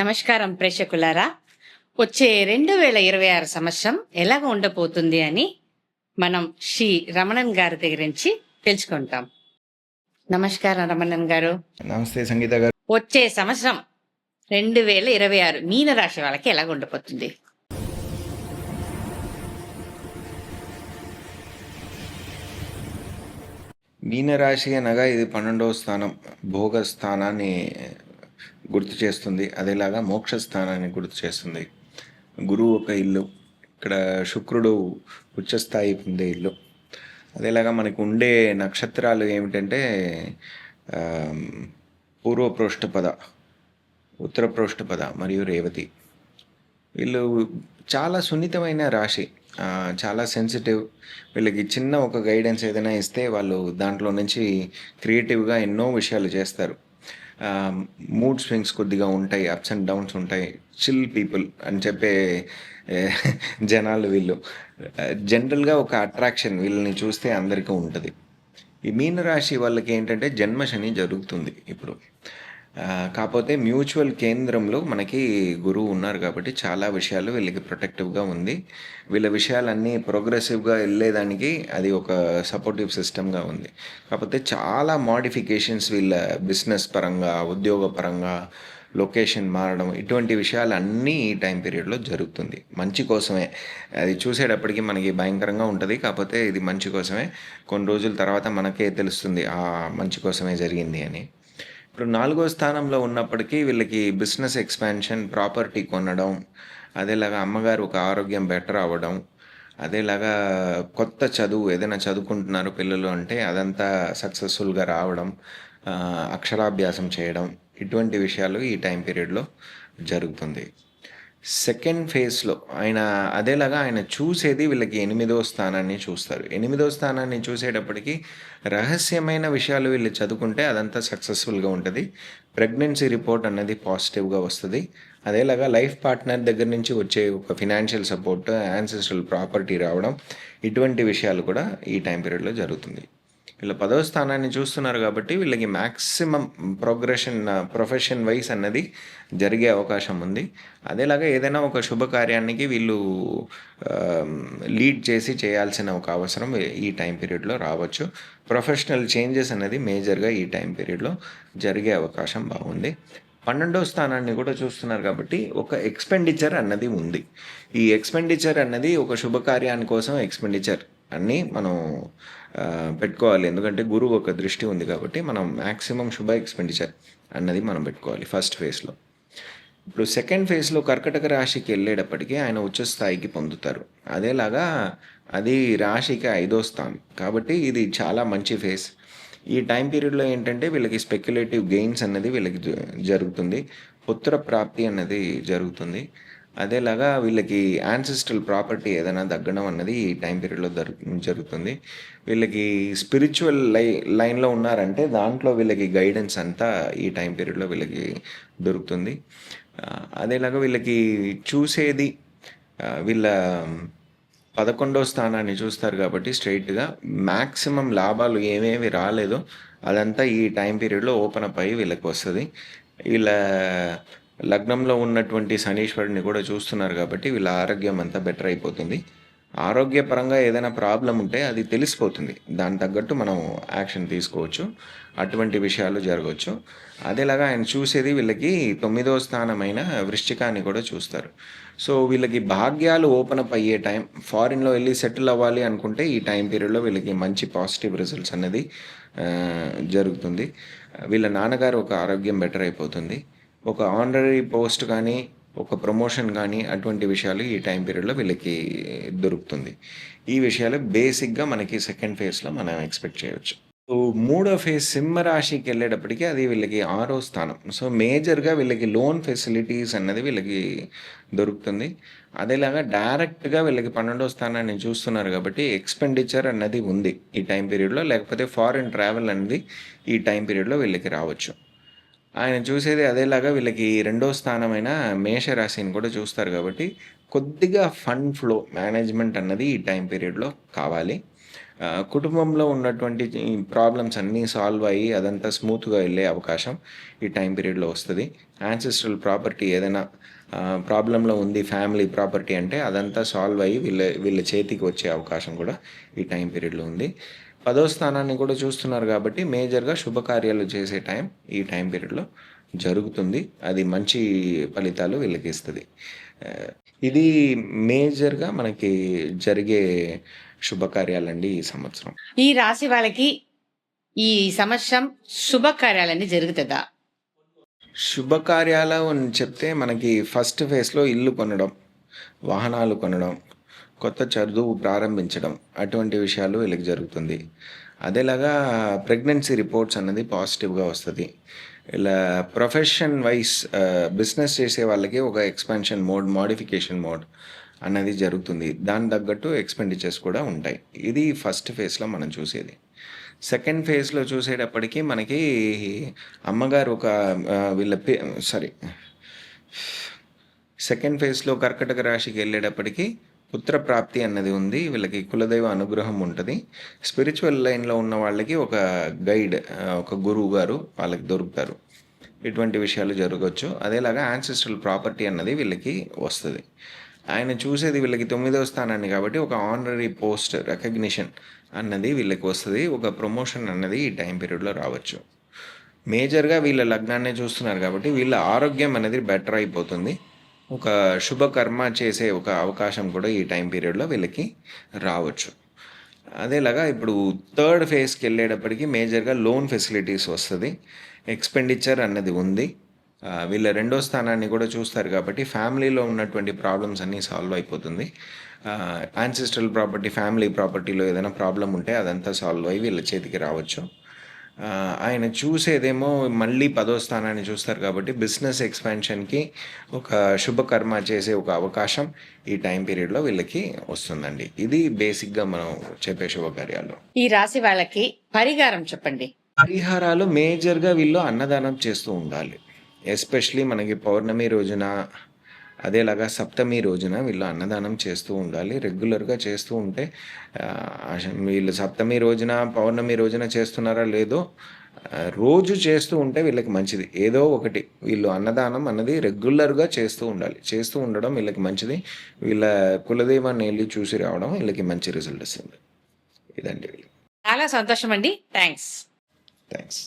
నమస్కారం ప్రేక్షకులారా. వచ్చే రెండు వేల ఇరవై ఆరు సంవత్సరం ఎలాగ ఉండబోతుంది అని మనం శ్రీ రమణన్ గారి దగ్గర నుంచి తెలుసుకుంటాం. నమస్కారం రమణన్ గారు. నమస్తే సంగీత గారు. వచ్చే సంవత్సరం రెండు వేల ఇరవై ఆరు మీన రాశి వాళ్ళకి ఎలాగ ఉండబోతుంది? మీనరాశి అనగా ఇది పన్నెండవ స్థానం. భోగ స్థానాన్ని గుర్తు చేస్తుంది. అదేలాగా మోక్ష స్థానాన్ని గుర్తు చేస్తుంది. గురువు ఒక ఇల్లు ఇక్కడ శుక్రుడు ఉచ్చస్థాయి పొందే ఇల్లు. అదేలాగా మనకు ఉండే నక్షత్రాలు ఏమిటంటే పూర్వప్రోష్ఠపద ఉత్తరప్రోష్ఠపద మరియు రేవతి. వీళ్ళు చాలా సున్నితమైన రాశి. చాలా సెన్సిటివ్. వీళ్ళకి చిన్న ఒక గైడెన్స్ ఏదైనా ఇస్తే వాళ్ళు దాంట్లో నుంచి క్రియేటివ్గా ఎన్నో విషయాలు చేస్తారు. Um, మూడ్ స్వింగ్స్ కొద్దిగా ఉంటాయి అప్స్ అండ్ డౌన్స్ ఉంటాయి. చిల్ పీపుల్ అని చెప్పే జనాలు వీళ్ళు. Uh, జనరల్గా ఒక అట్రాక్షన్ వీళ్ళని చూస్తే అందరికీ ఉంటుంది. ఈ మీనరాశి వాళ్ళకి ఏంటంటే జన్మ శని జరుగుతుంది ఇప్పుడు. కాకపోతే మ్యూచువల్ కేంద్రంలో మనకి గురువు ఉన్నారు కాబట్టి చాలా విషయాలు వీళ్ళకి ప్రొటెక్టివ్గా ఉంది. వీళ్ళ విషయాలన్నీ ప్రోగ్రెసివ్గా వెళ్ళేదానికి అది ఒక సపోర్టివ్ సిస్టమ్గా ఉంది. కాకపోతే చాలా మాడిఫికేషన్స్ వీళ్ళ బిజినెస్ పరంగా ఉద్యోగ పరంగా లొకేషన్ మారడం ఇటువంటి విషయాలు అన్నీ ఈ టైం పీరియడ్లో జరుగుతుంది. మంచి కోసమే. అది చూసేటప్పటికి మనకి భయంకరంగా ఉంటుంది. కాకపోతే ఇది మంచి కోసమే. కొన్ని రోజుల తర్వాత మనకే తెలుస్తుంది ఆ మంచి కోసమే జరిగింది అని. ఇప్పుడు నాలుగో స్థానంలో ఉన్నప్పటికీ వీళ్ళకి బిజినెస్ ఎక్స్పాన్షన్ ప్రాపర్టీ కొనడం అదేలాగా అమ్మగారు ఒక ఆరోగ్యం బెటర్ అవ్వడం అదేలాగా కొత్త చదువు ఏదైనా చదువుకుంటున్నారు పిల్లలు అంటే అదంతా సక్సెస్ఫుల్గా రావడం అక్షరాభ్యాసం చేయడం ఇటువంటి విషయాలు ఈ టైం పీరియడ్లో జరుగుతుంది. సెకండ్ ఫేజ్లో ఆయన అదేలాగా ఆయన చూసేది వీళ్ళకి ఎనిమిదో స్థానాన్ని చూస్తారు. ఎనిమిదో స్థానాన్ని చూసేటప్పటికి రహస్యమైన విషయాలు వీళ్ళు చదువుకుంటే అదంతా సక్సెస్ఫుల్గా ఉంటుంది. ప్రెగ్నెన్సీ రిపోర్ట్ అన్నది పాజిటివ్గా వస్తుంది. అదేలాగా లైఫ్ పార్ట్నర్ దగ్గర నుంచి వచ్చే ఒక ఫినాన్షియల్ సపోర్ట్ యాన్సెస్ట్రల్ ప్రాపర్టీ రావడం ఇటువంటి విషయాలు కూడా ఈ టైం పీరియడ్లో జరుగుతుంది. వీళ్ళ పదవ స్థానాన్ని చూస్తున్నారు కాబట్టి వీళ్ళకి మ్యాక్సిమం ప్రోగ్రెషన్ ప్రొఫెషన్ వైస్ అన్నది జరిగే అవకాశం ఉంది. అదేలాగా ఏదైనా ఒక శుభకార్యానికి వీళ్ళు లీడ్ చేసి చేయాల్సిన ఒక అవసరం ఈ టైం పీరియడ్లో రావచ్చు. ప్రొఫెషనల్ చేంజెస్ అనేది మేజర్గా ఈ టైం పీరియడ్లో జరిగే అవకాశం బాగుంది. పన్నెండో స్థానాన్ని కూడా చూస్తున్నారు కాబట్టి ఒక ఎక్స్పెండిచర్ అన్నది ఉంది. ఈ ఎక్స్పెండిచర్ అన్నది ఒక శుభకార్యాని కోసం ఎక్స్పెండిచర్ అన్నీ మనం పెట్టుకోవాలి. ఎందుకంటే గురువు ఒక దృష్టి ఉంది కాబట్టి మనం మ్యాక్సిమం శుభ ఎక్స్పెండిచర్ అన్నది మనం పెట్టుకోవాలి ఫస్ట్ ఫేజ్లో. ఇప్పుడు సెకండ్ ఫేజ్లో కర్కటక రాశికి వెళ్ళేటప్పటికీ ఆయన ఉచ్చ స్థాయికి పొందుతారు. అదేలాగా అది రాశికి ఐదో స్థానం. కాబట్టి ఇది చాలా మంచి ఫేజ్. ఈ టైం పీరియడ్లో ఏంటంటే వీళ్ళకి స్పెక్యులేటివ్ గెయిన్స్ అన్నది వీళ్ళకి జరుగుతుంది. పుత్ర ప్రాప్తి అన్నది జరుగుతుంది. అదేలాగా వీళ్ళకి యాన్సిస్ట్రల్ ప్రాపర్టీ ఏదైనా తగ్గడం అన్నది ఈ టైం పీరియడ్లో జరుగుతుంది. వీళ్ళకి స్పిరిచువల్ లై లైన్లో ఉన్నారంటే దాంట్లో వీళ్ళకి గైడెన్స్ అంతా ఈ టైం పీరియడ్లో వీళ్ళకి దొరుకుతుంది. అదేలాగా వీళ్ళకి చూసేది వీళ్ళ పదకొండో స్థానాన్ని చూస్తారు కాబట్టి స్ట్రైట్గా మ్యాక్సిమం లాభాలు ఏమేమి రాలేదో అదంతా ఈ టైం పీరియడ్లో ఓపెన్ అప్ అయ్యి వీళ్ళకి వస్తుంది. వీళ్ళ లగ్నంలో ఉన్నటువంటి శనీశ్వరుని కూడా చూస్తున్నారు కాబట్టి వీళ్ళ ఆరోగ్యం అంతా బెటర్ అయిపోతుంది. ఆరోగ్యపరంగా ఏదైనా ప్రాబ్లం ఉంటే అది తెలిసిపోతుంది. దాని తగ్గట్టు మనం యాక్షన్ తీసుకోవచ్చు. అటువంటి విషయాలు జరగవచ్చు. అదేలాగా ఆయన చూసేది వీళ్ళకి తొమ్మిదో స్థానమైన వృశ్చికాన్ని కూడా చూస్తారు. సో వీళ్ళకి భాగ్యాలు ఓపెన్ అప్ అయ్యే టైం ఫారిన్లో వెళ్ళి సెటిల్ అవ్వాలి అనుకుంటే ఈ టైం పీరియడ్లో వీళ్ళకి మంచి పాజిటివ్ రిజల్ట్స్ అనేది జరుగుతుంది. వీళ్ళ నాన్నగారు ఒక ఆరోగ్యం బెటర్ అయిపోతుంది. ఒక ఆనరీ పోస్ట్ కానీ ఒక ప్రమోషన్ కానీ అటువంటి విషయాలు ఈ టైం పీరియడ్లో వీళ్ళకి దొరుకుతుంది. ఈ విషయాలు బేసిక్గా మనకి సెకండ్ ఫేజ్లో మనం ఎక్స్పెక్ట్ చేయవచ్చు సో మూడో ఫేజ్ సింహ రాశికి వెళ్ళేటప్పటికి అది వీళ్ళకి ఆరో స్థానం. సో మేజర్గా వీళ్ళకి లోన్ ఫెసిలిటీస్ అన్నది వీళ్ళకి దొరుకుతుంది. అదేలాగా డైరెక్ట్గా వీళ్ళకి పన్నెండో స్థానాన్ని చూస్తున్నారు కాబట్టి ఎక్స్పెండిచర్ అన్నది ఉంది ఈ టైం పీరియడ్లో లేకపోతే ఫారిన్ ట్రావెల్ అనేది ఈ టైం పీరియడ్లో వీళ్ళకి రావచ్చు. ఆయన చూసేది అదేలాగా వీళ్ళకి రెండో స్థానమైన మేషరాశిని కూడా చూస్తారు కాబట్టి కొద్దిగా ఫండ్ ఫ్లో మేనేజ్మెంట్ అన్నది ఈ టైం పీరియడ్లో కావాలి. కుటుంబంలో ఉన్నటువంటి ప్రాబ్లమ్స్ అన్నీ సాల్వ్ అయ్యి అదంతా స్మూత్గా వెళ్ళే అవకాశం ఈ టైం పీరియడ్లో వస్తుంది. యాన్సిస్ట్రల్ ప్రాపర్టీ ఏదైనా ప్రాబ్లంలో ఉంది ఫ్యామిలీ ప్రాపర్టీ అంటే అదంతా సాల్వ్ అయ్యి వీళ్ళ వీళ్ళ చేతికి వచ్చే అవకాశం కూడా ఈ టైం పీరియడ్లో ఉంది. పదో స్థానాన్ని కూడా చూస్తున్నారు కాబట్టి మేజర్గా శుభకార్యాలు చేసే టైం ఈ టైం పీరియడ్లో జరుగుతుంది. అది మంచి ఫలితాలు వీళ్ళకి ఇస్తుంది. ఇది మేజర్గా మనకి జరిగే శుభకార్యాలండి ఈ సంవత్సరం. ఈ రాశి వాళ్ళకి ఈ సంవత్సరం శుభకార్యాలన్నీ జరుగుతుందా? శుభకార్యాలు అని చెప్తే మనకి ఫస్ట్ ఫేజ్లో ఇల్లు కొనడం వాహనాలు కొనడం కొత్త చదువు ప్రారంభించడం అటువంటి విషయాలు వీళ్ళకి జరుగుతుంది. అదేలాగా ప్రెగ్నెన్సీ రిపోర్ట్స్ అన్నది పాజిటివ్గా వస్తుంది. ఇలా ప్రొఫెషన్ వైస్ బిజినెస్ చేసే వాళ్ళకి ఒక ఎక్స్పాన్షన్ మోడ్ మోడిఫికేషన్ మోడ్ అన్నది జరుగుతుంది. దాని తగ్గట్టు ఎక్స్పెండిచర్స్ కూడా ఉంటాయి. ఇది ఫస్ట్ ఫేజ్లో మనం చూసేది. సెకండ్ ఫేజ్లో చూసేటప్పటికి మనకి అమ్మగారు ఒక వీళ్ళ పే సారీ సెకండ్ ఫేజ్లో కర్కటక రాశికి వెళ్ళేటప్పటికి పుత్ర ప్రాప్తి అన్నది ఉంది. వీళ్ళకి కులదైవ అనుగ్రహం ఉంటుంది. స్పిరిచువల్ లైన్లో ఉన్న వాళ్ళకి ఒక గైడ్ ఒక గురువు గారు వాళ్ళకి దొరుకుతారు. ఇటువంటి విషయాలు జరగవచ్చు అదేలాగా యాన్సెస్ట్రల్ ప్రాపర్టీ అన్నది వీళ్ళకి వస్తుంది. ఆయన చూసేది వీళ్ళకి తొమ్మిదవ స్థానాన్ని కాబట్టి ఒక ఆనరీ పోస్ట్ రికగ్నిషన్ అన్నది వీళ్ళకి వస్తుంది. ఒక ప్రమోషన్ అన్నది ఈ టైం పీరియడ్లో రావచ్చు. మేజర్గా వీళ్ళ లగ్నాన్నే చూస్తున్నారు కాబట్టి వీళ్ళ ఆరోగ్యం అనేది బెటర్ అయిపోతుంది. ఒక శుభకర్మ చేసే ఒక అవకాశం కూడా ఈ టైం పీరియడ్లో వీళ్ళకి రావచ్చు. అదేలాగా ఇప్పుడు థర్డ్ ఫేజ్కి వెళ్ళేటప్పటికి మేజర్గా లోన్ ఫెసిలిటీస్ వస్తుంది. ఎక్స్పెండిచర్ అన్నది ఉంది. వీళ్ళ రెండో స్థానాన్ని కూడా చూస్తారు కాబట్టి ఫ్యామిలీలో ఉన్నటువంటి ప్రాబ్లమ్స్ అన్నీ సాల్వ్ అయిపోతుంది. యాన్సిస్ట్రల్ ప్రాపర్టీ ఫ్యామిలీ ప్రాపర్టీలో ఏదైనా ప్రాబ్లం ఉంటే అదంతా సాల్వ్ అయ్యి వీళ్ళ చేతికి రావచ్చు. ఆయన చూసేదేమో మళ్ళీ పదో స్థానాన్ని చూస్తారు కాబట్టి బిజినెస్ ఎక్స్పాన్షన్కి ఒక శుభకర్మ చేసే ఒక అవకాశం ఈ టైం పీరియడ్లో వీళ్ళకి వస్తుందండి. ఇది బేసిక్గా మనం చెప్పే శుభకార్యాలు. ఈ రాశి వాళ్ళకి పరిహారం చెప్పండి. పరిహారాలు మేజర్గా వీళ్ళు అన్నదానం చేస్తూ ఉండాలి. ఎస్పెషలీ మనకి పౌర్ణమి రోజున అదేలాగా సప్తమి రోజున వీళ్ళు అన్నదానం చేస్తూ ఉండాలి. రెగ్యులర్గా చేస్తూ ఉంటే వీళ్ళు సప్తమి రోజున పౌర్ణమి రోజున చేస్తున్నారా లేదో రోజు చేస్తూ ఉంటే వీళ్ళకి మంచిది. ఏదో ఒకటి వీళ్ళు అన్నదానం అన్నది రెగ్యులర్గా చేస్తూ ఉండాలి. చేస్తూ ఉండడం వీళ్ళకి మంచిది. వీళ్ళ కులదైవాన్ని వెళ్ళి చూసి రావడం వీళ్ళకి మంచి రిజల్ట్ ఇస్తుంది ఇదండి వీళ్ళు. చాలా సంతోషం అండి థ్యాంక్స్. థ్యాంక్స్